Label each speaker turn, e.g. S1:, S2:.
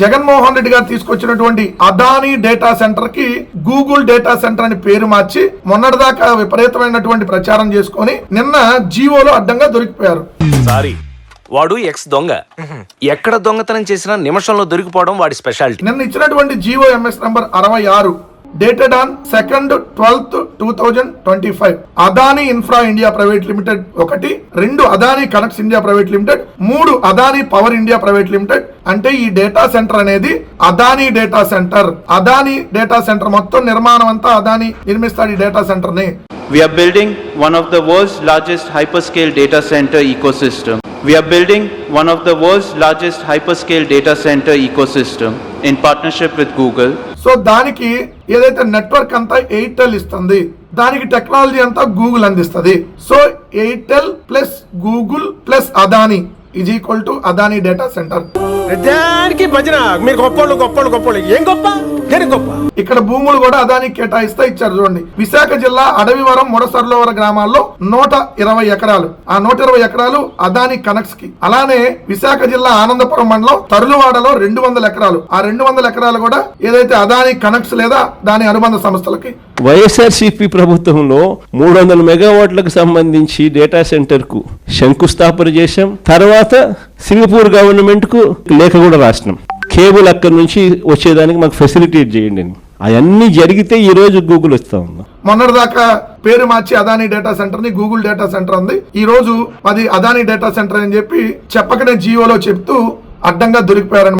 S1: జగన్మోహన్ రెడ్డి గారు తీసుకొచ్చినటువంటి అదానీ డేటా సెంటర్కి గూగుల్ డేటా సెంటర్ అని పేరు మార్చి మొన్నటిదాకా విపరీతమైనటువంటి ప్రచారం చేసుకొని నిన్న జీవోలో అడ్డంగా దొరికిపోయారు.
S2: సారీ వాడు ఎక్స్ దొంగ. ఎక్కడ దొంగతనం చేసినా నిమిషంలో దొరికిపోవడం వాడి స్పెషాలిటీ.
S1: నిన్న ఇచ్చినటువంటి జియో ఎంఎస్ నంబర్ అరవై ఆరు dated on second twelfth two thousand twenty five Adani infra India private limited ఒకటి రెండు Adani connects India private limited మూడు Adani power India private limited అంటే ఈ డేటా సెంటర్ అనేది Adani data center Adani data center మొత్తం నిర్మాణం అంతా అదానీ నిర్మిస్తాడు ఈ డేటా సెంటర్ని
S3: We are building one of the world's largest hyperscale data center ecosystem. We are building one of the world's largest hyperscale data center ecosystem in partnership with Google.
S1: So దానికి ఏదైతే network అంతా Airtel ఇస్తుంది దానికి technology అంతా Google అందిస్తుంది. So Airtel plus Google plus Adani is equal to Adani data center.
S4: దానికి భజన. మీరు గొప్పోళ్ళు గొప్పోళ్ళు గొప్పోళ్ళు. ఏం గొప్ప? గొప్ప?
S1: ఇక్కడ భూములు కూడా అదానికి కేటాయిస్తా ఇచ్చారు చూడండి. విశాఖ జిల్లా అడవివరం ముడసర్లోవర గ్రామాల్లో నూట ఇరవై ఎకరాలు. ఆ నూట ఇరవై ఎకరాలు అదాని కనెక్ట్స్కి అలానే విశాఖ జిల్లా ఆనందపురం మండలం తరులువాడలో రెండు వందల ఎకరాలు. ఆ రెండు వందల ఎకరాలు కూడా ఏదైతే అదాని కనెక్ట్స్ లేదా దాని అనుబంధ సంస్థలకి.
S5: వైఎస్ఆర్సీపీ ప్రభుత్వంలో మూడు వందల మెగావాట్లకు సంబంధించి డేటా సెంటర్కు శంకుస్థాపన చేశాం. తర్వాత సింగపూర్ గవర్నమెంట్కు లేఖ కూడా రాసినాం. కేబుల్ అక్కడి నుంచి వచ్చేదానికి మాకు ఫెసిలిటేట్ చేయండి అని. అవన్నీ జరిగితే ఈ రోజు గూగుల్ వస్తా ఉందా.
S1: మొన్నటిదాకా పేరు మార్చి అదానీ డేటా సెంటర్ని గూగుల్ డేటా సెంటర్ ఉంది ఈ రోజు అది అదానీ డేటా సెంటర్ అని చెప్పి చెప్పకనే జియోలో చెప్తూ అడ్డంగా దొరికిపోయారని